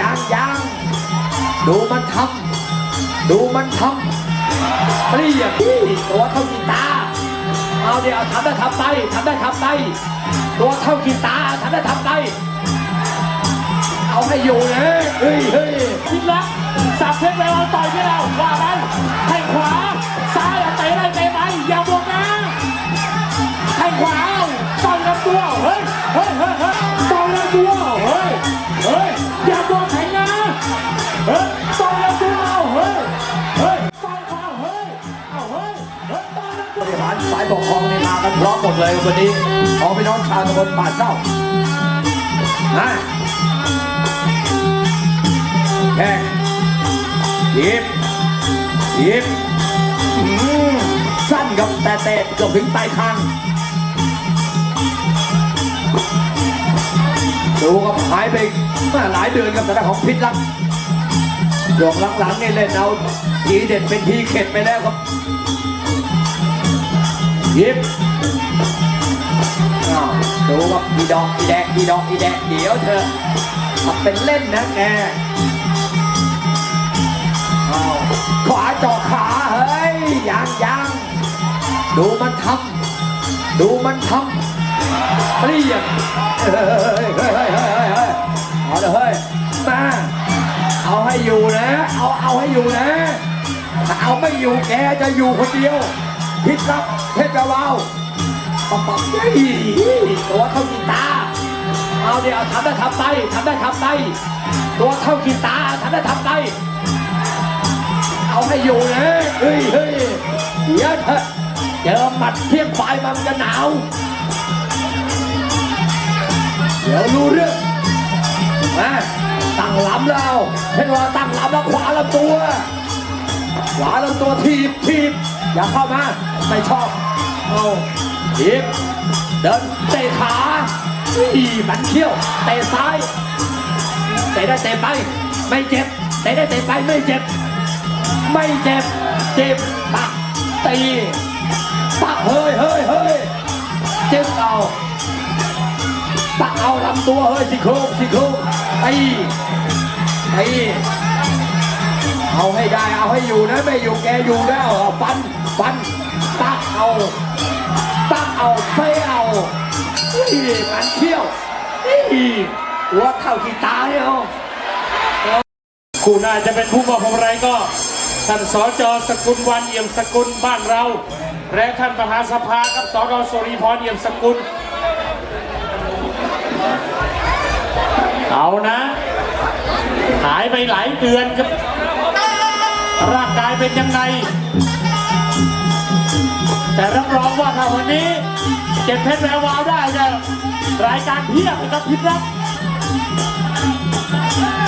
ยังยังดูมันทำดูมันทำเปรี้ยพี่ตัวเท่ากีตาร์เอาเดี๋ยวทำได้ทำไปทำได้ทำไปตัวเท่ากีตาร์ทำได้ทำไปเอาให้อยู่นะเฮ้ยเฮ้ยพิลักษ์สับเพชรไปวางต่อยที่เราว่าไปแข้งขวา คองนี่มากันพร้อมหมดเลยวันนี้ของพี่น้องชาวตำบลป่าเจ้านะแข่ยิบยิบสั้นกับแต่เตะเกือบถึงปลายคางดูกับหายไปมื่อหลายเดือนกับแต่ของพิษลักษณ์หยกหลังๆนี่เล่นเอาทีเด็ดเป็นทีเข็ดไปแล้วครับ ยิบอ้าวดูว่าอีดอกอีแดกอีดอกอีแดกเดี๋ยวเธอทำเป็นเล่นนะแกอ้าวขวาจาะขาเฮ้ยยังยังดูมันทำดูมันทำเปรี้ยงเฮ้ยเฮ้ยเฮ้ยเฮ้ยเฮ้ยเฮ้ยเอาเลยเฮ้ยมาเอาให้อยู่นะ เอาเอาให้อยู่นะถ้าเอาไม่อยู่แกจะอยู่คนเดียว พิษรับเพชรวาวปั๊บปั๊บเฮ้ยตัวเท่ากีตาร์เอาเดี๋ยวทำได้ทำไปทำได้ทำไปตัวเท่ากีตาร์ทำได้ทำไปเอาให้อยู่นะเฮ้ยเฮ้ยเดี๋ยวเถอะเจอหมัดเทียบไฟมันจะหนาวเดี๋ยวรู้เรื่องมาตั้งลำแล้วเพชรวาวตั้งลำแล้วขวาลำตัว ขวาลำตัวทีบทีบ อย่าเข้ามาไม่ชอบเอาทีบเดินเตะขาอีมันเขี้ยวเตะซ้ายเตะได้เตะไป ไม่เจ็บเตะได้เตะไปไม่เจ็บ ไม่เจ็บเจ็บปักตีปักเฮ้ยเฮ้ยเฮ้ยเจ็บเอาปักเอาลำตัวเฮ้ยสิโครงสิโครงตีตีเอาให้ได้เอาให้อยู่นะไม่อยู่แกอยู่แล้วฟัน ฟันตักเอาตักเอาเฟเอาอีมันเที่ยวอีหัวเท่าที่ตายเอาคู่หน้าจะเป็นผู้มอบของไรก็ท่านสจสกุลวันเอี่ยมสกุลบ้านเรา และท่านประธานสภาครับสดสุริพรเอี่ยมสกุล เอานะ หายไปหลายเดือนครับร่างกายเป็นยังไง แต่รับรองว่าถ้าวันนี้เก็บเพชรแวววาวได้จะรายการเพียบนะครับพิษรัก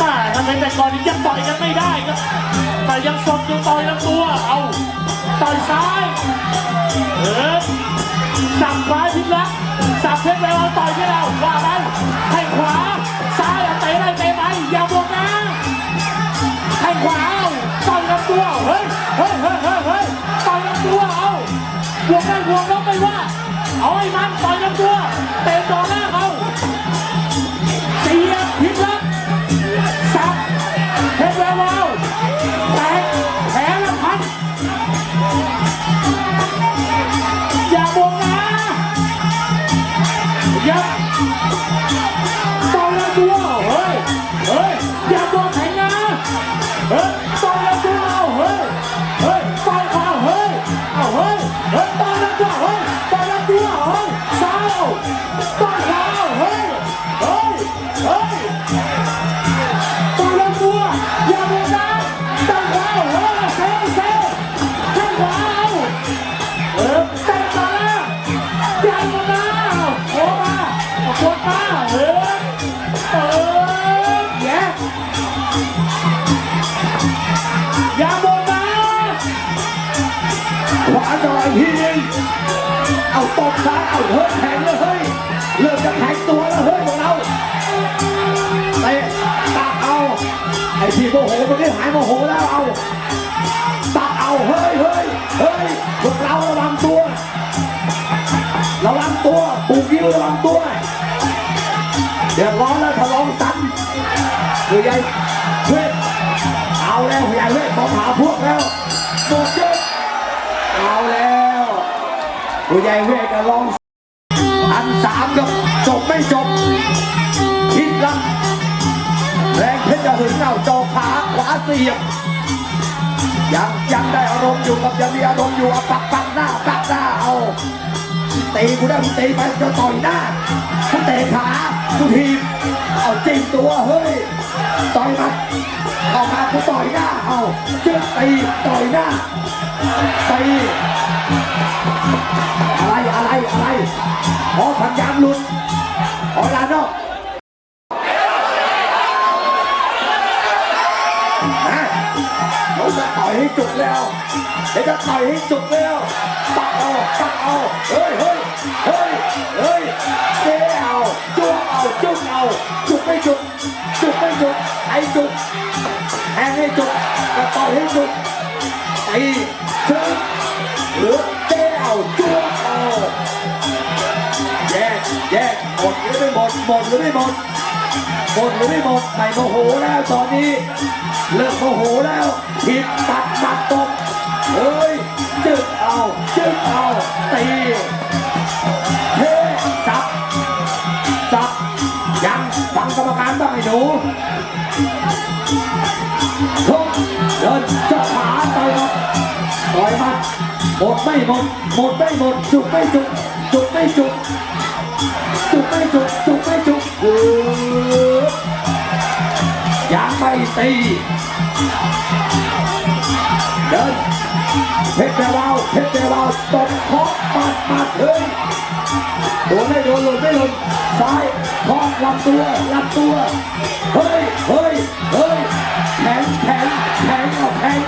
มาถ้าเป็นแต่ก่อนนี้ยังต่อยกันไม่ได้ครับ แต่ยังสดอยู่ต่อยลำตัว เอาต่อยซ้ายเออสับซ้ายพิษละสับเพชรไปเอาต่อยที่เราว่าไปให้ขวาซ้ายเตะได้เตะไปอย่าบวกนะให้ขวาเอาต่อยลำตัวเฮ้ยเฮ้ยเฮ้ย บวกลบวกแล้วไปว่าเอาไอ้มันต่อยลำตัวเตะต่อหน้าเขาเสียบพิษละ ซ้ายเอาเฮ้ยแข็งเลยเฮ้ยเริ่มจะแข็งตัวแล้วเฮ้ยพวกเราเตะตักเอาไอ้ที่โมโหมันได้หายโมโหแล้วเอาตักเอาเฮ้ยเฮ้ยเฮ้ยพวกเราระวังตัวระวังตัวปูกิ้วระวังตัวเดือดร้อนแล้วทะลองตันผู้ใหญ่เวทเอาแล้วผู้ใหญ่เวทมองหาพวกแล้วหมดยกเอาแล้ว ผู้ใหญ่เวกลองอันสามครับจบไม่จบคิดละแรงเพชรจะหึงเอาจอขาขวาเสียบยังยังได้อารมณ์อยู่กับยังมีอารมณ์อยู่เอาปักปักหน้าปักหน้าเอาตีกูได้กูตีไปจะต่อยหน้ากูเตะขากูทีบเอาจิ้มตัวเฮ้ยต่อยมัดเข้ามากูต่อยหน้าเอาเจึ๊กตีต่อยหน้าตี อะไรอะไรอะไรขอพันยางหลุดขอลานอกนะเขาจะต่อยให้จุกแล้วเดี๋ยวจะต่อยให้จุกแล้วปักเอาปักเอาเฮ้ยเฮ้ยเฮ้ยเฮ้ยเจ๊เอาจุกเอาจุกเอาจุกไม่จุกจุกไม่จุกไอ้จุกแทงให้จุกจะต่อยให้จุกตีจุกหรือเจ๊เอาจุกเอาแยกแยกหมดหรือไม่หมดหมดหรือไม่หมดหมดหรือไม่หมดไม่โมโหแล้วตอนนี้ เลิกโมโหแล้วผิดตัดตัดตกเฮ้ยจึกเอาจึกเอาตีเฮ้สับสับยังฟังกรรมการบ้างไอ้หนูทุกเดิน หมดไม่หมดหมดไม่หมดจุกไม่จุกจุกไม่จุกจุกไม่จุกจุกไม่จุกอือยังไม่ตีเดินเพชรแปลวาวเพชรแปลวาวตบเคาะปัดปัดเฮ้ยโดนไม่โดนหลุดไม่หลุดซ้ายเคาะลำตัวลำตัวเฮ้ยเฮ้ยเฮ้ยแข็งแข็งแข็งเอาแข็ง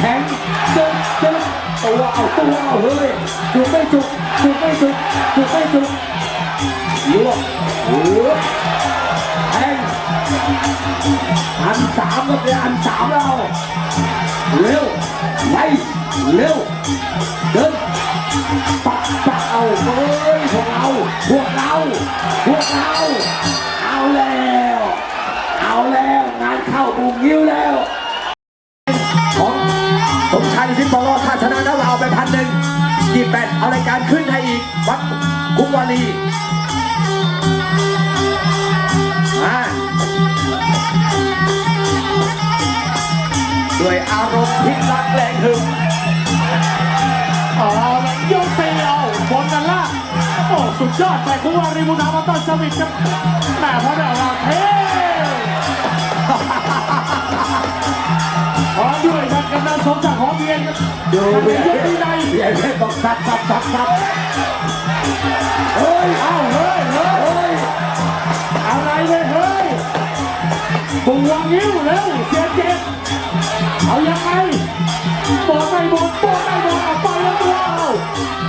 แข็ง เอาตัวเอาเฮ้ยจุกไม่จุกจุกไม่จุกจุกไม่จุกลวกหัวแทงอันสามก็เป็นอันสามแล้วเร็วไปเร็วเดินปักปักเอาเฮ้ยพวกเราพวกเราพวกเราเอาแล้ว เอาแล้วงานเข้าบุงยิ้วแล้วของสมชายสิบปอถ้าชนะแล้วเราเอาไปพันหนึ่ง ยี่แปดเอารายการขึ้นให้อีก วัดคุ้มวารีด้วยอารมณ์พิรักแรงหึงเอาละยกตีเอาบนกันล่างโอ้ สุดยอดแต่คุณวารีบุนามาต้นสวิตครับแม่พระเดาเราเท่ มศักดิ์หอมเพียนครับดูท่านเบียยกที่ใดเบียร์บอกซับซับซับซับเฮ้ยเอ้าเฮ้ยเฮ้ยอะไรเลยเฮ้ยปูวางนิ้วเร็วเสียเจ็บเอายังไงบอลไม่บอลบอลไม่บอลเอาไปแล้วเอา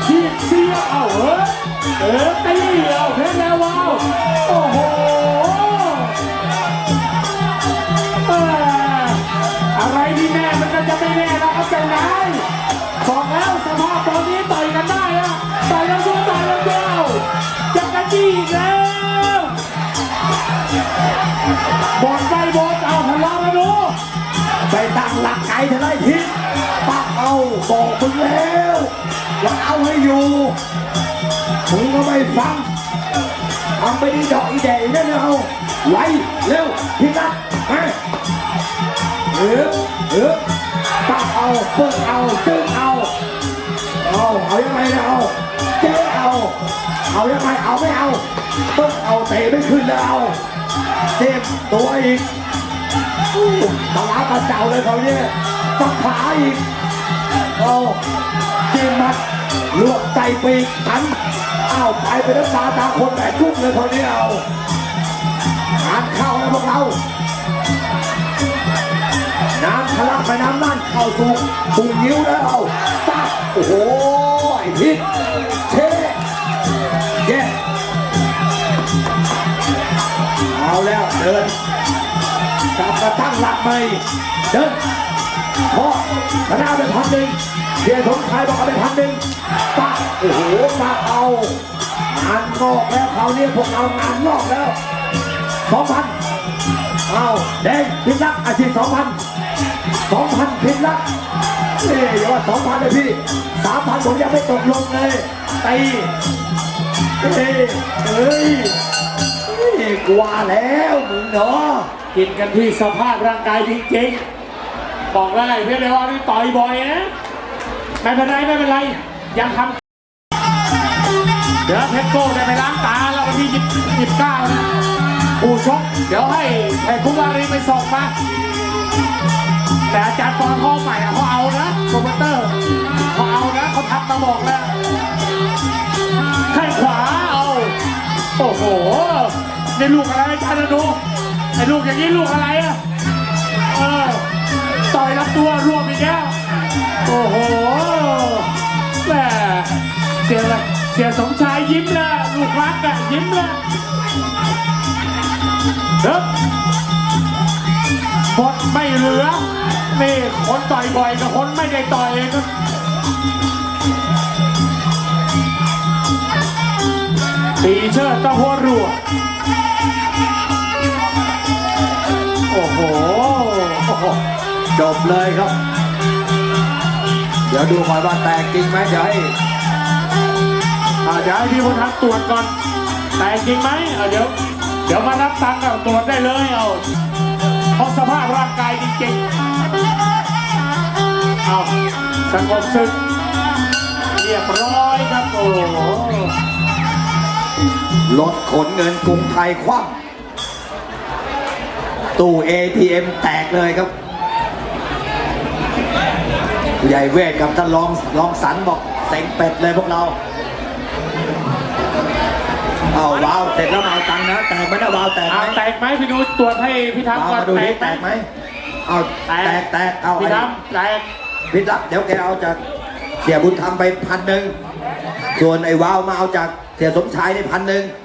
ทีบเสียเอาเออเออตีเอาเพชรแล้ววาวโอ้โห เอาทะเลาะกันดูไปตั้งหลักไก่ทนายทิศปักเอาบอกมึงแล้วว่าเอาให้อยู่มึงก็ไม่ฟังทำไปดีดอกอีแดงนั่นเอาไวเร็วพี่นัทมาเออเออปักเอาเปิดเอาตึ้งเอาเอาเอายังไงนะเอาเจ๊เอา เอายังไงเอาไม่เอาเปิดเอาเตะไม่ขึ้นแล้วเอาเจ็บตัวอีก ตลาดกระเจ้าเลยเขาเนี่ยปักขาอีกเอาจีนมัดลวกใจปีกหันอ้าวไปไปน้ำตาตาคนแต่จุ้งเลยเขาเนี่ยเอางานเข้าแล้วพวกเราน้ำทะลักไปน้ำนั่นเข้าสู่ตุ่งยิ้วแล้วเอาปักโอ้โหไอ้พิษเช่แย่เอาแล้วเดิน กลับมาตั้งหลักใหม่เดินพอชนะไปพันหนึ่งเพียรสมชายบอกเอาไปพันหนึ่งปักโอ้โหปักเอางานนอกแล้วเขาวเนี่ยพวกเรางานนอกแล้วสองพันเอาแดงพินลักอาชีพสองพันสองพันพินลักษ์เอ้ยอย่าว่าสองพันเลยพี่สามพันผมยังไม่ตกลงเลยตีเอ้ยเอ้ยเอ้ย กว่าแล้วมึงเนาะกินกันที่สภาพร่างกายจริงๆ บอกได้เพียงแต่ว่านี่ต่อยบ่อยนะไม่เป็นไรไม่เป็นไร ยังทำเดี๋ยวเพชรโก้ได้ไปล้างตาแล้ววันที่ยี่สิบเก้านะผู้ชกเดี๋ยวให้ให้คุณวารีไปส่งมาแต่อาจารย์ปอนเขาใหม่อเขาเอานะโปรโมเตอร์เขาเอานะเขาทำมาบอกแล้วแข้งขวา นี่ลูกอะไรอาจารย์อนุไอ้ลูกอย่างนี้ลูกอะไรอะเออ ต่อยลำตัวรวมอีกแล้วโอ้โหแหมเสียเลยเสียสมชายยิ้มล้วลูกรักอะยิ้มล้วเฮ้ยหมดไม่เหลือ นี่คนต่อยบ่อยกับคนไม่ได้ต่อยก็ตีเชิดตะหัวรัว โอ้โห จบเลยครับ เดี๋ยวดูหน่อยว่าแตกจริงไหมเดี๋ยวให้อาเดี๋ยวให้พี่พลทักตรวจก่อน แต่จริงไหมอ่าเดี๋ยว เดี๋ยวมารับตังค์กับตรวจได้เลยเอาเพราะสภาพร่างกายจริงๆเอาสงบศึกเรียบร้อยครับโอ้รถขนเงินกรุงไทยคว่ำ ตู้ ATM แตกเลยครับผู้ใหญ่เวทกับท่านรองรองสันบอกเซ็งเป็ดเลยพวกเรา เอาวาว เสร็จแล้วมาเอาตังค์นะ แตกไหมนะวาวแตกไหเอามแตกไหมพี่ดูตรวจให้พี่วาวทำก่อนมาดูแตดิกแตกไหมเอาแตกแตกเอาพี่ไอ้ทำแตกพิทักษ์เดี๋ยวแกเอาจากเสียบุญธรรมไปพันหนึ่งส่วนไอ้วาวมาเอาจากเสียสมชายในพันหนึ่งอ